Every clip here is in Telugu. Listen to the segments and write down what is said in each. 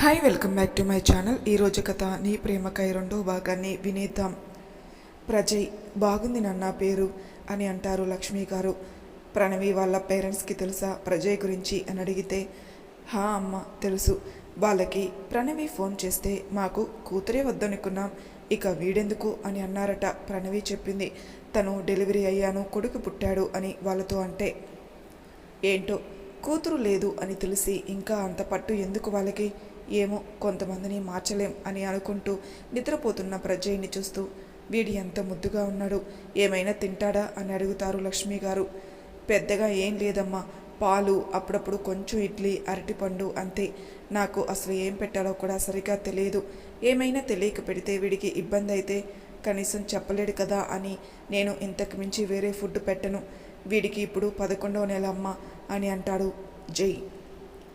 Hi welcome back to my channel ఈరోజు కథ నీ ప్రేమకై రెండో భాగాన్ని వినేద్దాం. ప్రజయ్ బాగుంది నాన్న పేరు అని అంటారు లక్ష్మి గారు. ప్రణవి వాళ్ళ పేరెంట్స్కి తెలుసా ప్రజయ్ గురించి అని అడిగితే హా అమ్మ తెలుసు. వాళ్ళకి ప్రణవి ఫోన్ చేస్తే మాకు కూతురే వద్దనుకున్నాం. ఇక వీడెందుకు అని అన్నారట ప్రణవి చెప్పింది. తను డెలివరీ అయ్యాను కొడుకు పుట్టాడు అని వాళ్ళతో అంటే ఏంటో కూతురు లేదు అని తెలిసి ఇంకా అంత పట్టు ఎందుకు వాళ్ళకి? ఏమో కొంతమందిని మార్చలేం అని అనుకుంటూ నిద్రపోతున్న ప్రజయ్ని చూస్తూ వీడి ఎంత ముద్దుగా ఉన్నాడు ఏమైనా తింటాడా అని అడుగుతారు లక్ష్మి గారు. పెద్దగా ఏం లేదమ్మా పాలు అప్పుడప్పుడు కొంచెం ఇడ్లీ అరటిపండు అంతే. నాకు అసలు ఏం పెట్టాలో కూడా సరిగా తెలియదు. ఏమైనా తెలియక పెడితే వీడికి ఇబ్బంది అయితే కనీసం చెప్పలేడు కదా అని నేను ఇంతకు మించి వేరే ఫుడ్ పెట్టను. వీడికి ఇప్పుడు పదకొండవ నెల అమ్మ అని అంటాడు జై.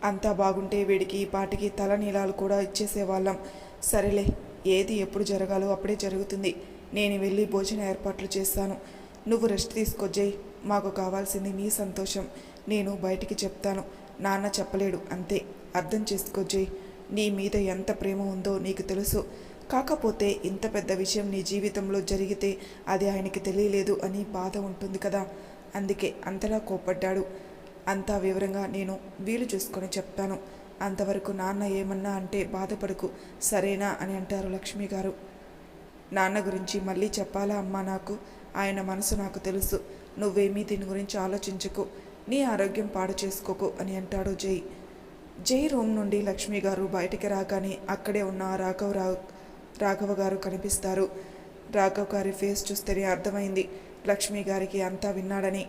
అంతా బాగుంటే వీడికి ఈ పాటికి తల నీలాలు కూడా ఇచ్చేసేవాళ్ళం. సరేలే ఏది ఎప్పుడు జరగాలో అప్పుడే జరుగుతుంది. నేను వెళ్ళి భోజన ఏర్పాట్లు చేస్తాను. నువ్వు రెస్ట్ తీసుకొచ్చేయి మాకు కావాల్సింది నీ సంతోషం. నేను బయటికి చెప్తాను. నాన్న చెప్పలేడు అంతే. అర్థం చేసుకో నీ మీద ఎంత ప్రేమ ఉందో నీకు తెలుసు. కాకపోతే ఇంత పెద్ద విషయం నీ జీవితంలో జరిగితే అది ఆయనకి తెలియలేదు అని బాధ ఉంటుంది కదా. అందుకే అంతలా కోప్పడ్డాడు. అంతా వివరంగా నేను వీలు చూసుకొని చెప్తాను. అంతవరకు నాన్న ఏమన్నా అంటే బాధపడకు సరేనా అని అంటారు లక్ష్మి గారు. నాన్న గురించి మళ్ళీ చెప్పాలా అమ్మా నాకు? ఆయన మనసు నాకు తెలుసు. నువ్వేమీ దీని గురించి ఆలోచించకు. నీ ఆరోగ్యం పాడు చేసుకోకు అని అంటాడు జై. జై రూమ్ నుండి లక్ష్మి గారు బయటికి రాగానే అక్కడే ఉన్న రాఘవ రా రాఘవ గారు కనిపిస్తారు. రాఘవ్ గారి ఫేస్ చూస్తేనే అర్థమైంది. లక్ష్మి గారికి అంతా విన్నాడని.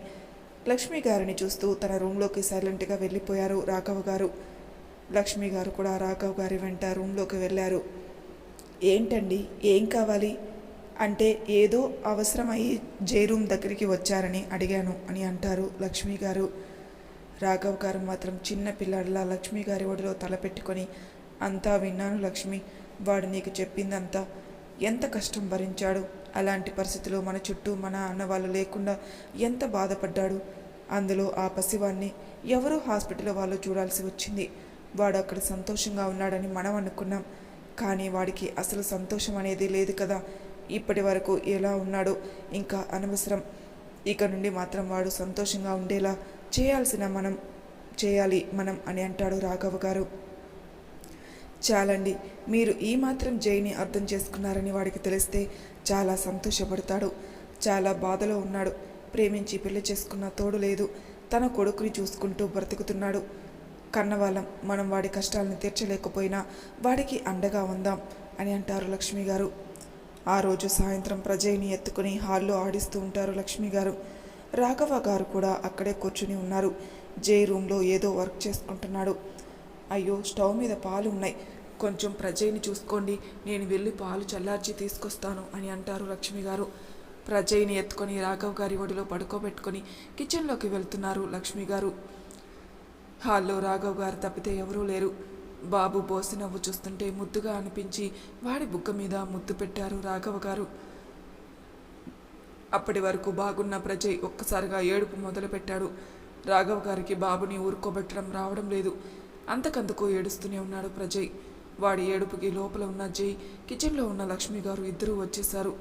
లక్ష్మి గారిని చూస్తూ తన రూమ్లోకి సైలెంట్గా వెళ్ళిపోయారు రాఘవ్ గారు. లక్ష్మి గారు కూడా రాఘవ్ గారి వెంట రూమ్లోకి వెళ్ళారు. ఏంటండి? ఏం కావాలి? అంటే ఏదో అవసరమై జై రూమ్ దగ్గరికి వచ్చారని అడిగాను అని అంటారు లక్ష్మి గారు. రాఘవ్ గారు మాత్రం చిన్న పిల్లాడిలా లక్ష్మి గారి ఒడిలో తలపెట్టుకొని అంతా విన్నాను లక్ష్మి. వాడు నీకు చెప్పిందంతా. ఎంత కష్టం భరించాడు? అలాంటి పరిస్థితిలో మన చుట్టూ మన అన్నవాళ్ళు లేకుండా ఎంత బాధపడ్డాడు? అందులో ఆ పసివాన్ని ఎవరో హాస్పిటల్ వాళ్ళు చూడాల్సి వచ్చింది. వాడు అక్కడ సంతోషంగా ఉన్నాడని మనం అనుకున్నాం. కానీ వాడికి అసలు సంతోషం అనేది లేదు కదా. ఇప్పటి వరకు ఎలా ఉన్నాడో ఇంకా అనవసరం. ఇక నుండి మాత్రం వాడు సంతోషంగా ఉండేలా చేయాల్సిన మనం చేయాలి మనం అని అంటాడు రాఘవ గారు. చాలండి మీరు ఈ మాత్రం జైని అర్థం చేసుకున్నారని వాడికి తెలిస్తే చాలా సంతోషపడతాడు. చాలా బాధలో ఉన్నాడు. ప్రేమించి పెళ్ళి చేసుకున్న తోడు లేదు. తన కొడుకుని చూసుకుంటూ బ్రతుకుతున్నాడు. కన్నవాళ్ళం మనం వాడి కష్టాలను తీర్చలేకపోయినా వాడికి అండగా ఉందాం అని అంటారు లక్ష్మి గారు ఆ రోజు సాయంత్రం ప్రజయ్ని ఎత్తుకుని హాల్లో ఆడిస్తూ ఉంటారు లక్ష్మి గారు రాఘవ గారు కూడా అక్కడే కూర్చుని ఉన్నారు. జై రూమ్లో ఏదో వర్క్ చేసుకుంటున్నాడు. అయ్యో స్టవ్ మీద పాలు ఉన్నాయి. కొంచెం ప్రజయ్ని చూసుకోండి. నేను వెళ్ళి పాలు చల్లార్చి తీసుకొస్తాను అని అంటారు లక్ష్మి గారు ప్రజయ్ని ఎత్తుకొని రాఘవ్ గారి ఒడిలో పడుకోబెట్టుకొని కిచెన్లోకి వెళ్తున్నారు లక్ష్మి గారు. హాల్లో రాఘవ్ గారు తప్పితే ఎవరూ లేరు. బాబు బోసి నవ్వు చూస్తుంటే ముద్దుగా అనిపించి వాడి బుగ్గ మీద ముద్దు పెట్టారు రాఘవ గారు. అప్పటి వరకు బాగున్న ప్రజయ్ ఒక్కసారిగా ఏడుపు మొదలుపెట్టాడు. రాఘవ్ గారికి బాబుని ఊరుకోబెట్టడం రావడం లేదు. అంతకందుకు ఏడుస్తూనే ఉన్నాడు ప్రజయ్. వాడి ఏడుపుకి లోపల ఉన్న జై కిచెన్లో ఉన్న లక్ష్మి గారు ఇద్దరూ వచ్చేశారు.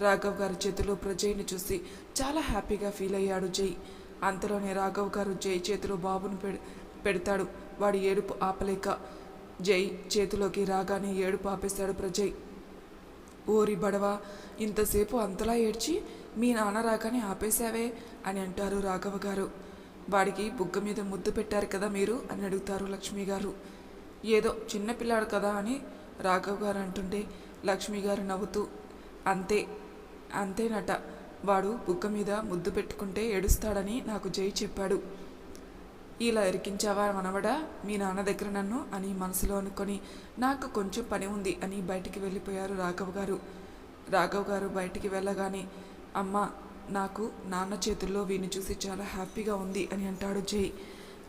రాఘవ్ గారి చేతిలో ప్రజయ్ని చూసి చాలా హ్యాపీగా ఫీల్ అయ్యాడు జై. అంతలోనే రాఘవ్ గారు జై చేతిలో బాబును పెడతాడు. వాడి ఏడుపు ఆపలేక జై చేతిలోకి రాగానే ఏడుపు ఆపేశాడు ప్రజయ్. ఓరి బడవా ఇంతసేపు అంతలా ఏడ్చి మీ నాన్న రాగానే ఆపేశావే అని అంటారు రాఘవ గారు. వాడికి బుగ్గ మీద ముద్దు పెట్టారు కదా మీరు అని అడుగుతారు లక్ష్మి గారు. ఏదో చిన్నపిల్లాడు కదా అని రాఘవ్ గారు అంటుంటే లక్ష్మి గారు నవ్వుతూ అంతే అంతేనట. వాడు బుగ్గ మీద ముద్దు పెట్టుకుంటే ఏడుస్తాడని నాకు జై చెప్పాడు. ఇలా ఎరికించావా మనవడా మీ నాన్న దగ్గర నన్ను అని మనసులో అనుకొని నాకు కొంచెం పని ఉంది అని బయటికి వెళ్ళిపోయారు రాఘవ్ గారు. రాఘవ్ గారు బయటికి వెళ్ళగానే అమ్మ నాకు నాన్న చేతుల్లో వీని చూసి చాలా హ్యాపీగా ఉంది అని అంటాడు జై.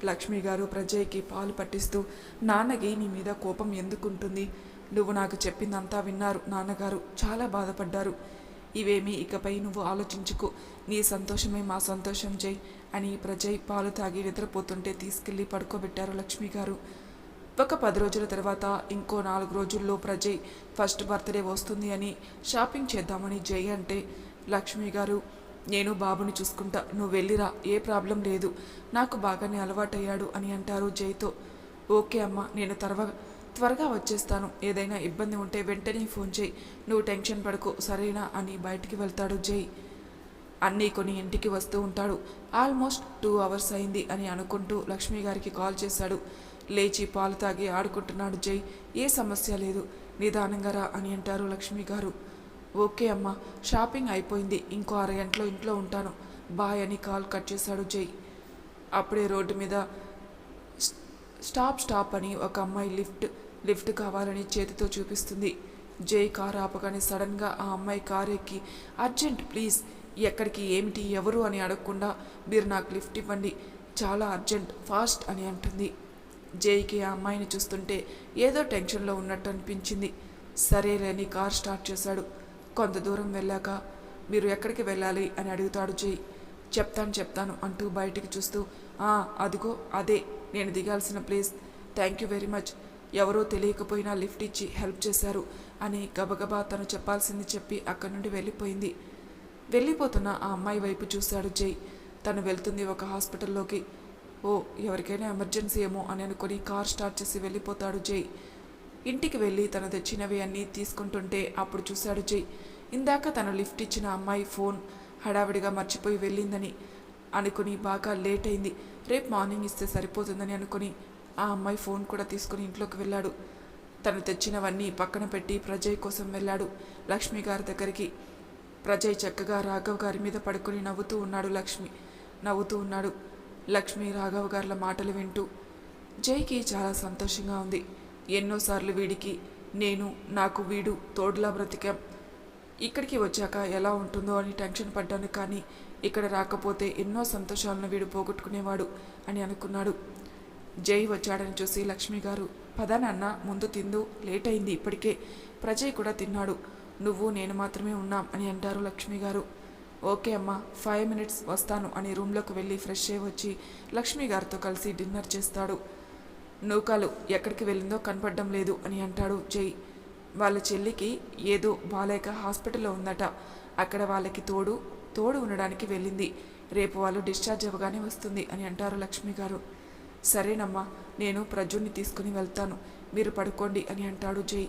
లక్ష్మి గారు ప్రజయ్కి పాలు పట్టిస్తూ నాన్నకి నీ మీద కోపం ఎందుకుంటుంది? నువ్వు నాకు చెప్పిందంతా విన్నారు నాన్నగారు. చాలా బాధపడ్డారు. ఇవేమీ ఇకపై నువ్వు ఆలోచించుకు. నీ సంతోషమే మా సంతోషం జై అని ప్రజయ్ పాలు తాగి నిద్రపోతుంటే తీసుకెళ్ళి పడుకోబెట్టారు లక్ష్మి గారు ఒక పది రోజుల తర్వాత ఇంకో నాలుగు రోజుల్లో ప్రజయ్ ఫస్ట్ బర్త్డే వస్తుంది అని షాపింగ్ చేద్దామని జై అంటే లక్ష్మి గారు నేను బాబుని చూసుకుంటా నువ్వు వెళ్ళిరా ఏ ప్రాబ్లం లేదు నాకు బాగానే అలవాటయ్యాడు అని అంటారు జైతో. ఓకే అమ్మా నేను తర్వా త్వరగా వచ్చేస్తాను. ఏదైనా ఇబ్బంది ఉంటే వెంటనే ఫోన్ చేయి. నువ్వు టెన్షన్ పడుకో. సరేనా? అని బయటికి వెళ్తాడు జై. అన్నీ కొని ఇంటికి వస్తూ ఉంటాడు. ఆల్మోస్ట్ టూ అవర్స్ అయింది అని అనుకుంటూ లక్ష్మి గారికి కాల్ చేశాడు. లేచి పాలు తాగి ఆడుకుంటున్నాడు జై. ఏ సమస్య లేదు. నిదానంగా రా అని అంటారు లక్ష్మి గారు. ఓకే అమ్మా. షాపింగ్ అయిపోయింది. ఇంకో అరగంటలో ఇంట్లో ఉంటాను. బాయ్ అని కాల్ కట్ చేశాడు జై. అప్పుడే రోడ్డు మీద స్టాప్ స్టాప్ అని ఒక అమ్మాయి లిఫ్ట్ లిఫ్ట్ కావాలని చేతితో చూపిస్తుంది. జై కార్ ఆపగానే సడన్గా ఆ అమ్మాయి కార్ ఎక్కి అర్జెంట్ ప్లీజ్ ఎక్కడికి ఏమిటి ఎవరు? అని అడగకుండా మీరు నాకు లిఫ్ట్ ఇవ్వండి. చాలా అర్జెంట్ ఫాస్ట్ అని అంటుంది. జైకి ఆ అమ్మాయిని చూస్తుంటే ఏదో టెన్షన్లో ఉన్నట్టు అనిపించింది. సరేలేని కార్ స్టార్ట్ చేశాడు. కొంత దూరం వెళ్ళాక మీరు ఎక్కడికి వెళ్ళాలి? అని అడుగుతాడు జై. చెప్తాను చెప్తాను అంటూ బయటికి చూస్తూ అదిగో అదే నేను దిగాల్సిన place. Thank you very much. ఎవరో తెలియకపోయినా లిఫ్ట్ ఇచ్చి హెల్ప్ చేశారు అని గబగబా తను చెప్పాల్సింది చెప్పి అక్కడి నుండి వెళ్ళిపోయింది. వెళ్ళిపోతున్న ఆ అమ్మాయి వైపు చూశాడు జై. తను వెళ్తుంది ఒక హాస్పిటల్లోకి. ఓ ఎవరికైనా ఎమర్జెన్సీ ఏమో అని అనుకుని కార్ స్టార్ట్ చేసి వెళ్ళిపోతాడు జై. ఇంటికి వెళ్ళి తను తెచ్చినవి అన్నీ తీసుకుంటుంటే అప్పుడు చూశాడు జై. ఇందాక తను లిఫ్ట్ ఇచ్చిన అమ్మాయి ఫోన్ హడావిడిగా మర్చిపోయి వెళ్ళిందని అనుకుని బాగా లేట్ అయింది. రేపు మార్నింగ్ ఇస్తే సరిపోతుందని అనుకుని ఆ అమ్మాయి ఫోన్ కూడా తీసుకుని ఇంట్లోకి వెళ్ళాడు. తను తెచ్చినవన్నీ పక్కన పెట్టి ప్రజయ్ కోసం వెళ్ళాడు లక్ష్మి గారి దగ్గరికి. ప్రజయ్ చక్కగా రాఘవ్ గారి మీద పడుకుని నవ్వుతూ ఉన్నాడు లక్ష్మి. నవ్వుతూ ఉన్నాడు. లక్ష్మి రాఘవ్ గారుల మాటలు వింటూ జైకి చాలా సంతోషంగా ఉంది. ఎన్నోసార్లు వీడికి నేను నాకు వీడు తోడులా బ్రతికాం. ఇక్కడికి వచ్చాక ఎలా ఉంటుందో అని టెన్షన్ పడ్డాను కానీ ఇక్కడ రాకపోతే ఎన్నో సంతోషాలను వీడు పోగొట్టుకునేవాడు అని అనుకున్నాడు. జై వచ్చాడని చూసి లక్ష్మి గారు పద నాన్న ముందు తిందు లేట్ అయింది ఇప్పటికే ప్రజయ్ కూడా తిన్నాడు నువ్వు నేను మాత్రమే ఉన్నాం అని అంటారు లక్ష్మి గారు. ఓకే అమ్మా ఫైవ్ మినిట్స్ వస్తాను అని రూమ్లోకి వెళ్ళి ఫ్రెష్ అయ్యి వచ్చి లక్ష్మి గారితో కలిసి డిన్నర్ చేస్తాడు. నూకాలు ఎక్కడికి వెళ్ళిందో కనపడడం లేదు అని అంటాడు జై. వాళ్ళ చెల్లికి ఏదో బాలేక హాస్పిటల్లో ఉందట అక్కడ వాళ్ళకి తోడు తోడు ఉండడానికి వెళ్ళింది రేపు వాళ్ళు డిశ్చార్జ్ అవ్వగానే వస్తుంది అని అంటారు లక్ష్మి గారు. సరేనమ్మా నేను ప్రజుణ్ణి తీసుకుని వెళ్తాను. మీరు పడుకోండి అని అంటాడు జై.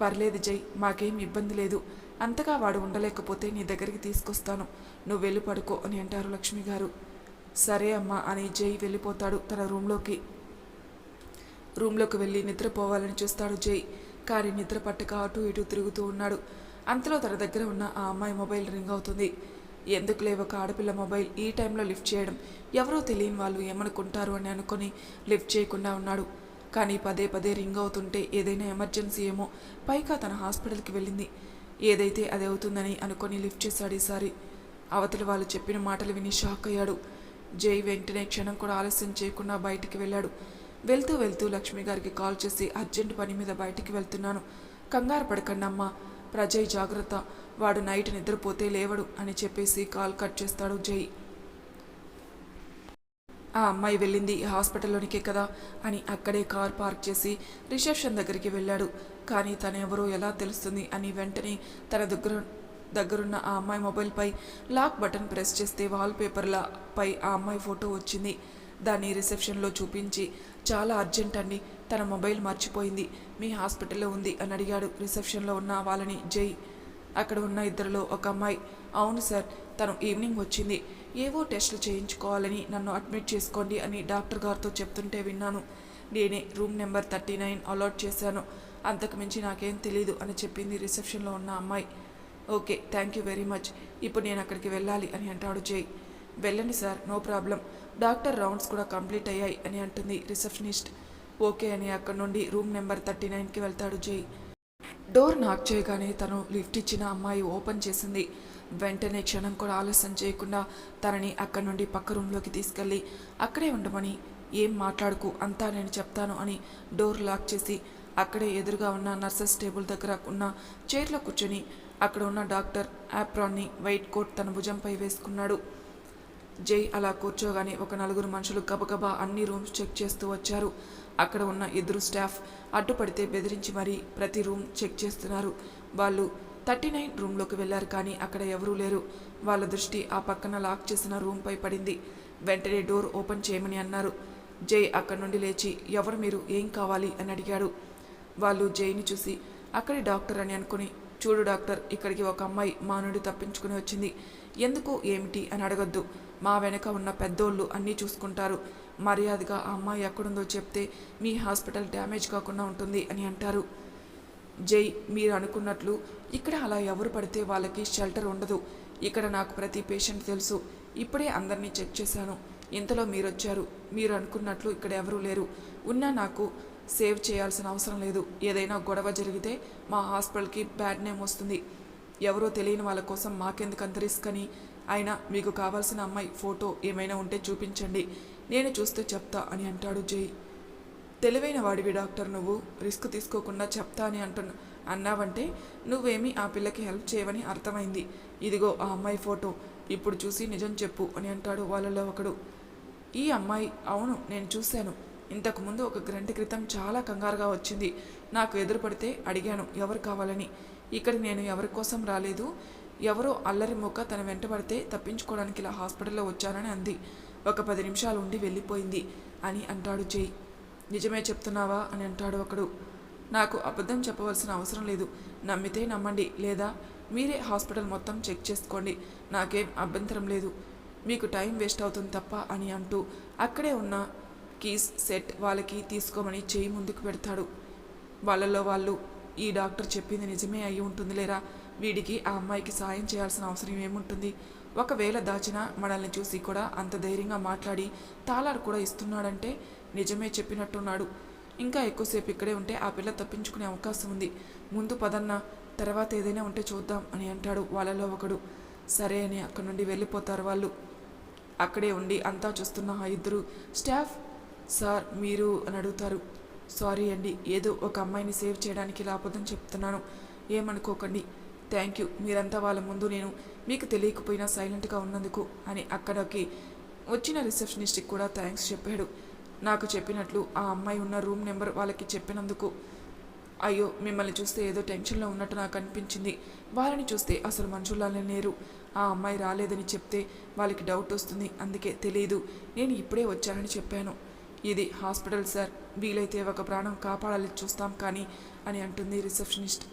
పర్లేదు జై మాకేం ఇబ్బంది లేదు. అంతగా వాడు ఉండలేకపోతే నీ దగ్గరికి తీసుకొస్తాను. నువ్వు వెళ్ళి పడుకో అని అంటారు లక్ష్మి గారు. సరే అమ్మా అని జై వెళ్ళిపోతాడు తన రూమ్లోకి. రూమ్లోకి వెళ్ళి నిద్రపోవాలని చూస్తాడు జై. కానీ నిద్ర పట్టక అటు ఇటు తిరుగుతూ ఉన్నాడు. అంతలో తన దగ్గర ఉన్న ఆ అమ్మాయి మొబైల్ రింగ్ అవుతుంది. ఎందుకులే ఒక ఆడపిల్ల మొబైల్ ఈ టైంలో లిఫ్ట్ చేయడం? ఎవరో తెలియని వాళ్ళు ఏమనుకుంటారు అని అనుకొని లిఫ్ట్ చేయకుండా ఉన్నాడు. కానీ పదే పదే రింగ్ అవుతుంటే ఏదైనా ఎమర్జెన్సీ ఏమో పైగా తన హాస్పిటల్కి వెళ్ళింది. ఏదైతే అది అవుతుందని అనుకొని లిఫ్ట్ చేశాడు ఈసారి. అవతలి వాళ్ళు చెప్పిన మాటలు విని షాక్ అయ్యాడు. జై వెంటనే క్షణం కూడా ఆలస్యం చేయకుండా బయటికి వెళ్ళాడు. వెళ్తూ వెళ్తూ లక్ష్మి గారికి కాల్ చేసి అర్జెంట్ పని మీద బయటికి వెళ్తున్నాను. కంగారు పడకండి అమ్మా ప్రజయ్ జాగ్రత్త. వాడు నైట్ నిద్రపోతే లేవడు అని చెప్పేసి కాల్ కట్ చేస్తాడు జై. ఆ అమ్మాయి వెళ్ళింది హాస్పిటల్లోనికే కదా అని అక్కడే కార్ పార్క్ చేసి రిసెప్షన్ దగ్గరికి వెళ్ళాడు. కానీ తనెవరో ఎలా తెలుస్తుంది అని వెంటనే తన దగ్గర దగ్గరున్న ఆ అమ్మాయి మొబైల్పై లాక్ బటన్ ప్రెస్ చేస్తే వాల్పేపర్లపై ఆ అమ్మాయి ఫోటో వచ్చింది. దాన్ని రిసెప్షన్లో చూపించి చాలా అర్జెంట్ అండి. తన మొబైల్ మర్చిపోయింది. మీ హాస్పిటల్లో ఉంది అని అడిగాడు. రిసెప్షన్లో ఉన్న వాళ్ళని జై. అక్కడ ఉన్న ఇద్దరిలో ఒక అమ్మాయి. అవును సార్ తను ఈవినింగ్ వచ్చింది. ఏవో టెస్టులు చేయించుకోవాలని నన్ను అడ్మిట్ చేసుకోండి అని డాక్టర్ గారితో చెప్తుంటే విన్నాను. నేనే room number thirty nine allot చేశాను. అంతకు మించి నాకేం తెలీదు అని చెప్పింది రిసెప్షన్లో ఉన్న అమ్మాయి. Okay thank you very much. ఇప్పుడు నేను అక్కడికి వెళ్ళాలి అని అంటాడు జై. వెళ్ళండి sir no problem. Doctor rounds కూడా కంప్లీట్ అయ్యాయి అని అంటుంది రిసెప్షనిస్ట్. ఓకే అని అక్కడ నుండి రూమ్ నెంబర్ థర్టీ నైన్కి వెళ్తాడు జై. డోర్ నాక్ చేయగానే తను లిఫ్ట్ ఇచ్చిన అమ్మాయి ఓపెన్ చేసింది. వెంటనే క్షణం కూడా ఆలస్యం చేయకుండా తనని అక్కడి నుండి పక్క రూమ్లోకి తీసుకెళ్ళి అక్కడే ఉండమని ఏం మాట్లాడుకు అంతా నేను చెప్తాను అని డోర్ లాక్ చేసి అక్కడే ఎదురుగా ఉన్న నర్సెస్ టేబుల్ దగ్గర ఉన్న చైర్లో కూర్చొని అక్కడ ఉన్న డాక్టర్ యాప్రాన్ని వైట్ కోట్ తన భుజంపై వేసుకున్నాడు. జై అలా కూర్చోగానే ఒక నలుగురు మనుషులు గబగబా అన్ని రూమ్స్ చెక్ చేస్తూ వచ్చారు. అక్కడ ఉన్న ఇద్దరు స్టాఫ్ అడ్డుపడితే బెదిరించి మరీ ప్రతి రూమ్ చెక్ చేస్తున్నారు. వాళ్ళు థర్టీ నైన్ రూమ్లోకి వెళ్ళారు కానీ అక్కడ ఎవరూ లేరు. వాళ్ళ దృష్టి ఆ పక్కన లాక్ చేసిన రూమ్పై పడింది. వెంటనే డోర్ ఓపెన్ చేయమని అన్నారు. జై అక్కడి నుండి లేచి ఎవరు మీరు? ఏం కావాలి? అని అడిగాడు. వాళ్ళు జైని చూసి అక్కడి డాక్టర్ అని అనుకుని చూడు డాక్టర్ ఇక్కడికి ఒక అమ్మాయి మా నుండి తప్పించుకుని వచ్చింది. ఎందుకు? ఏమిటి? అని అడగొద్దు. మా వెనక ఉన్న పెద్దోళ్ళు అన్నీ చూసుకుంటారు. మర్యాదగా ఆ అమ్మాయి ఎక్కడుందో చెప్తే మీ హాస్పిటల్ డ్యామేజ్ కాకుండా ఉంటుంది అని అంటారు. జై మీరు అనుకున్నట్లు ఇక్కడ అలా ఎవరు పడితే వాళ్ళకి షెల్టర్ ఉండదు. ఇక్కడ నాకు ప్రతి పేషెంట్ తెలుసు. ఇప్పుడే అందరినీ చెక్ చేశాను. ఇంతలో మీరు వచ్చారు మీరు అనుకున్నట్లు ఇక్కడ ఎవరూ లేరు. ఉన్నా నాకు సేవ్ చేయాల్సిన అవసరం లేదు. ఏదైనా గొడవ జరిగితే మా హాస్పిటల్కి బ్యాడ్ నేమ్ వస్తుంది. ఎవరో తెలియని వాళ్ళ కోసం మాకెందుకు అంత రిస్క్ అని అయినా మీకు కావాల్సిన అమ్మాయి ఫోటో ఏమైనా ఉంటే చూపించండి. నేను చూస్తే చెప్తా అని అంటాడు జై. తెలివైన వాడివి డాక్టర్ నువ్వు. రిస్క్ తీసుకోకుండా చెప్తా అని అంటున్నా అన్నావంటే నువ్వేమీ ఆ పిల్లకి హెల్ప్ చేయవని అర్థమైంది. ఇదిగో ఆ అమ్మాయి ఫోటో. ఇప్పుడు చూసి నిజం చెప్పు అని అంటాడు వాళ్ళలో ఒకడు. ఈ అమ్మాయి అవును నేను చూశాను. ఇంతకుముందు ఒక గంట క్రితం చాలా కంగారుగా వచ్చింది. నాకు ఎదురుపడితే అడిగాను ఎవరు కావాలని. ఇక్కడ నేను ఎవరి కోసం రాలేదు. ఎవరో అల్లరి మొక్క తన వెంట పడితే తప్పించుకోవడానికి ఇలా హాస్పిటల్లో వచ్చానని అంది. ఒక పది నిమిషాలు ఉండి వెళ్ళిపోయింది అని అంటాడు జై. నిజమే చెప్తున్నావా అని అంటాడు ఒకడు. నాకు అబద్ధం చెప్పవలసిన అవసరం లేదు. నమ్మితే నమ్మండి. లేదా మీరే హాస్పిటల్ మొత్తం చెక్ చేసుకోండి. నాకేం అభ్యంతరం లేదు. మీకు టైం వేస్ట్ అవుతుంది తప్ప అని అంటూ అక్కడే ఉన్న కీస్ సెట్ వాళ్ళకి తీసుకోమని చేయి ముందుకు పెడతాడు. వాళ్ళల్లో వాళ్ళు ఈ డాక్టర్ చెప్పింది నిజమే అయి ఉంటుంది లేరా వీడికి ఆ అమ్మాయికి సాయం చేయాల్సిన అవసరం ఏముంటుంది? ఒకవేళ దాచిన మనల్ని చూసి కూడా అంత ధైర్యంగా మాట్లాడి తాళాలు కూడా ఇస్తున్నాడంటే నిజమే చెప్పినట్టున్నాడు. ఇంకా ఎక్కువసేపు ఇక్కడే ఉంటే ఆ పిల్ల తప్పించుకునే అవకాశం ఉంది. ముందు పదన్న తర్వాత ఏదైనా ఉంటే చూద్దాం అని అంటాడు వాళ్ళలో ఒకడు. సరే అని అక్కడి నుండి వెళ్ళిపోతారు వాళ్ళు. అక్కడే ఉండి అంతా చూస్తున్న ఆ ఇద్దరు స్టాఫ్ సార్ మీరు అని అడుగుతారు. సారీ అండి ఏదో ఒక అమ్మాయిని సేవ్ చేయడానికి ఇలా అబద్ధం చెప్తున్నాను. ఏమనుకోకండి. Thank you. మీరంతా వాళ్ళ ముందు నేను మీకు తెలియకపోయినా సైలెంట్గా ఉన్నందుకు అని అక్కడికి వచ్చిన రిసెప్షనిస్ట్కి కూడా థ్యాంక్స్ చెప్పాడు. నాకు చెప్పినట్లు ఆ అమ్మాయి ఉన్న రూమ్ నెంబర్ వాళ్ళకి చెప్పినందుకు. అయ్యో మిమ్మల్ని చూస్తే ఏదో టెన్షన్లో ఉన్నట్టు నాకు అనిపించింది. వాళ్ళని చూస్తే అసలు మనుషుల్లానే లేరు. ఆ అమ్మాయి రాలేదని చెప్తే వాళ్ళకి డౌట్ వస్తుంది. అందుకే తెలియదు నేను ఇప్పుడే వచ్చానని చెప్పాను. ఇది హాస్పిటల్ సార్. వీలైతే ఒక ప్రాణం కాపాడాలి చూస్తాం కానీ అని అంటుంది రిసెప్షనిస్ట్.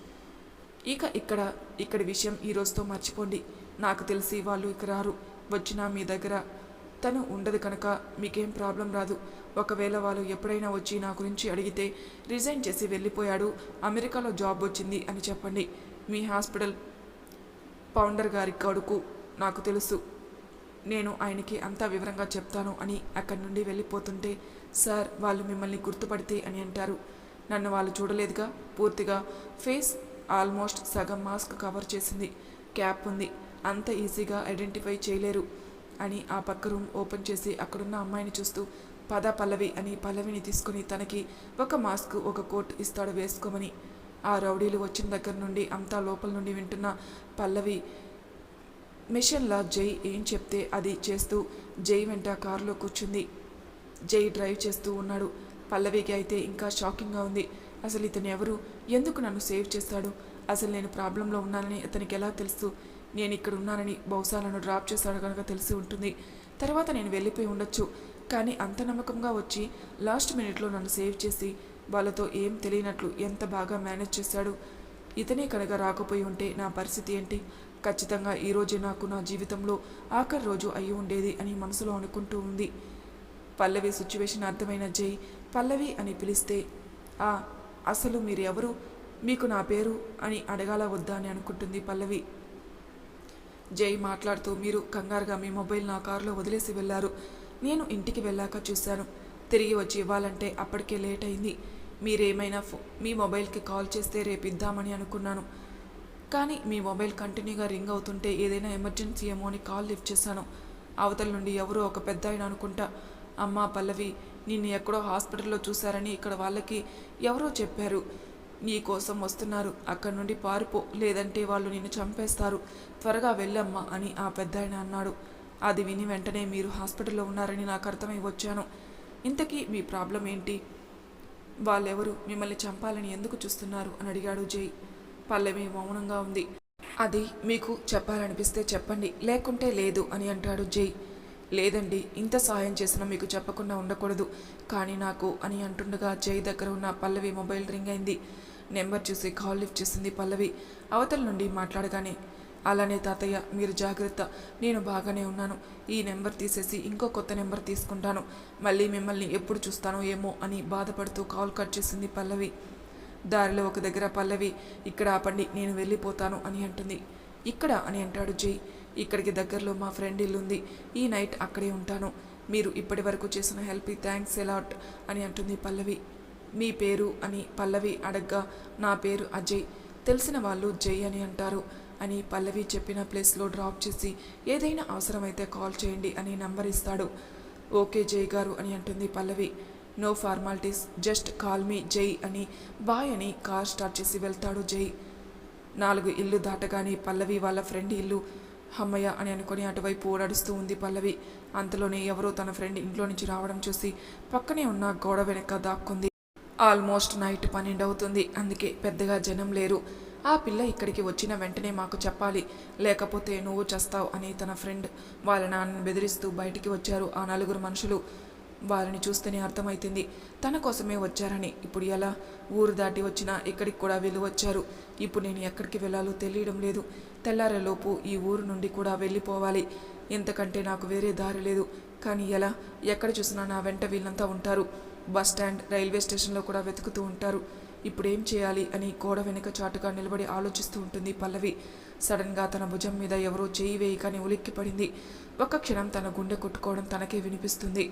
ఇక ఇక్కడ ఇక్కడి విషయం ఈ రోజుతో మర్చిపోండి. నాకు తెలిసి వాళ్ళు ఇక రారు. వచ్చినా మీ దగ్గర తను ఉండదు కనుక మీకేం ప్రాబ్లం రాదు. ఒకవేళ వాళ్ళు ఎప్పుడైనా వచ్చి నా గురించి అడిగితే రిజైన్ చేసి వెళ్ళిపోయాడు. అమెరికాలో జాబ్ వచ్చింది అని చెప్పండి. మీ హాస్పిటల్ పౌండర్ గారి కొడుకు నాకు తెలుసు. నేను ఆయనకి అంతా వివరంగా చెప్తాను అని అక్కడి నుండి వెళ్ళిపోతుంటే సార్ వాళ్ళు మిమ్మల్ని గుర్తుపడితే అని అంటారు. నన్ను వాళ్ళు చూడలేదుగా? పూర్తిగా ఫేస్ ఆల్మోస్ట్ సగం మాస్క్ కవర్ చేసింది. క్యాప్ ఉంది. అంత ఈజీగా ఐడెంటిఫై చేయలేరు అని ఆ పక్క రూమ్ ఓపెన్ చేసి అక్కడున్న అమ్మాయిని చూస్తూ పద పల్లవి అని పల్లవిని తీసుకుని తనకి ఒక మాస్క్ ఒక కోట్ ఇస్తాడు వేసుకోమని. ఆ రౌడీలు వచ్చిన దగ్గర నుండి అంతా లోపల నుండి వింటున్న పల్లవి మిషన్లా జై ఏం చెప్తే అది చేస్తూ జై వెంట కారులో కూర్చుంది. జై డ్రైవ్ చేస్తూ ఉన్నాడు. పల్లవికి అయితే ఇంకా షాకింగ్గా ఉంది. అసలు ఇతను ఎవరు? ఎందుకు నన్ను సేవ్ చేస్తాడు? అసలు నేను ప్రాబ్లంలో ఉన్నానని అతనికి ఎలా తెలుసు? నేను ఇక్కడ ఉన్నానని బహుశా నన్ను డ్రాప్ చేస్తాడు కనుక తెలిసి ఉంటుంది. తర్వాత నేను వెళ్ళిపోయి ఉండొచ్చు. కానీ అంత నమ్మకంగా వచ్చి లాస్ట్ మినిట్లో నన్ను సేవ్ చేసి వాళ్ళతో ఏం తెలియనట్లు ఎంత బాగా మేనేజ్ చేశాడు? ఇతనే కనుక రాకపోయి ఉంటే నా పరిస్థితి ఏంటి? ఖచ్చితంగా ఈ నాకు నా జీవితంలో ఆఖరి రోజు అయి ఉండేది అని మనసులో అనుకుంటూ ఉంది. పల్లవి సిచ్యువేషన్ అర్థమైన జై పల్లవి అని పిలిస్తే ఆ అసలు మీరు ఎవరు మీకు నా పేరు అని అడగాల వద్దా అని అనుకుంటుంది పల్లవి. జై మాట్లాడుతూ మీరు కంగారుగా మీ మొబైల్ నా కారులో వదిలేసి వెళ్ళారు నేను ఇంటికి వెళ్ళాక చూశాను. తిరిగి వచ్చి ఇవ్వాలంటే అప్పటికే లేట్ అయింది. మీరేమైనా ఫో మీ మొబైల్కి కాల్ చేస్తే రేపు ఇద్దామని అనుకున్నాను. కానీ మీ మొబైల్ కంటిన్యూగా రింగ్ అవుతుంటే ఏదైనా ఎమర్జెన్సీ ఏమో అని కాల్ లిఫ్ట్ చేశాను. అవతల నుండి ఎవరో ఒక పెద్ద ఆయన అనుకుంటా అమ్మా పల్లవి నిన్ను ఎక్కడో హాస్పిటల్లో చూశారని ఇక్కడ వాళ్ళకి ఎవరో చెప్పారు. నీ కోసం వస్తున్నారు. అక్కడి నుండి పారిపో లేదంటే వాళ్ళు నిన్ను చంపేస్తారు. త్వరగా వెళ్ళమ్మా అని ఆ పెద్ద ఆయన అన్నాడు. అది విని వెంటనే మీరు హాస్పిటల్లో ఉన్నారని నాకు అర్థమై వచ్చాను. ఇంతకీ మీ ప్రాబ్లం ఏంటి? వాళ్ళెవరు? మిమ్మల్ని చంపాలని ఎందుకు చూస్తున్నారు? అని అడిగాడు జై. పల్లవి మౌనంగా ఉంది. అది మీకు చెప్పాలనిపిస్తే చెప్పండి లేకుంటే లేదు అని అంటాడు జై. లేదండి ఇంత సాయం చేసినా మీకు చెప్పకుండా ఉండకూడదు. కానీ నాకు అని అంటుండగా జై దగ్గర ఉన్న పల్లవి మొబైల్ రింగ్ అయింది. నెంబర్ చూసి కాల్ లిఫ్ట్ చేసింది పల్లవి. అవతల నుండి మాట్లాడగానే అలానే తాతయ్య మీరు జాగ్రత్త నేను బాగానే ఉన్నాను. ఈ నెంబర్ తీసేసి ఇంకో కొత్త నెంబర్ తీసుకుంటాను. మళ్ళీ మిమ్మల్ని ఎప్పుడు చూస్తానో ఏమో అని బాధపడుతూ కాల్ కట్ చేసింది పల్లవి. దారిలో ఒక దగ్గర పల్లవి ఇక్కడ ఆపండి నేను వెళ్ళిపోతాను అని అంటుంది. ఇక్కడ అని అంటాడు జై. ఇక్కడికి దగ్గరలో మా ఫ్రెండ్ ఇల్లు ఉంది. ఈ నైట్ అక్కడే ఉంటాను. మీరు ఇప్పటి వరకు చేసిన హెల్ప్ థ్యాంక్స్ ఎలాట్ అని అంటుంది పల్లవి. మీ పేరు అని పల్లవి అడగ్గా నా పేరు అజయ్. తెలిసిన వాళ్ళు జై అని అంటారు అని పల్లవి చెప్పిన ప్లేస్లో డ్రాప్ చేసి ఏదైనా అవసరమైతే కాల్ చేయండి అని నంబర్ ఇస్తాడు. ఓకే జై గారు అని అంటుంది Pallavi. No formalities just call me Jai అని బాయ్ అని కార్ స్టార్ట్ చేసి వెళ్తాడు జై. నాలుగు ఇల్లు దాటగానే పల్లవి వాళ్ళ ఫ్రెండ్ ఇల్లు హమ్మయ్య అని అనుకుని అటువైపు ఓడడుస్తూ ఉంది పల్లవి. అంతలోనే ఎవరో తన ఫ్రెండ్ ఇంట్లో నుంచి రావడం చూసి పక్కనే ఉన్న గోడ వెనక దాక్కుంది. ఆల్మోస్ట్ నైట్ పన్నెండు అవుతుంది అందుకే పెద్దగా జనం లేరు. ఆ పిల్ల ఇక్కడికి వచ్చిన వెంటనే మాకు చెప్పాలి లేకపోతే నువ్వు చస్తావు అని తన ఫ్రెండ్ వాళ్ళ నాన్నని బెదిరిస్తూ బయటికి వచ్చారు ఆ నలుగురు మనుషులు. వాళ్ళని చూస్తేనే అర్థమైతుంది. తన కోసమే వచ్చారని. ఇప్పుడు ఎలా? ఊరు దాటి వచ్చినా ఇక్కడికి కూడా వెళ్ళి వచ్చారు. ఇప్పుడు నేను ఎక్కడికి వెళ్ళాలో తెలియడం లేదు. తెల్లారేలోపు ఈ ఊరు నుండి కూడా వెళ్ళిపోవాలి. ఎంతకంటే నాకు వేరే దారి లేదు. కానీ ఎలా? ఎక్కడ చూసినా నా వెంట వీళ్ళంతా ఉంటారు. బస్ స్టాండ్ రైల్వే స్టేషన్లో కూడా వెతుకుతూ ఉంటారు. ఇప్పుడు ఏం చేయాలి అని గోడ వెనుక చాటుగా నిలబడి ఆలోచిస్తూ ఉంటుంది పల్లవి. సడన్గా తన భుజం మీద ఎవరో చేయి వేయి కానీ ఉలిక్కి పడింది ఒక్క క్షణం తన గుండె కొట్టుకోవడం తనకే వినిపిస్తుంది.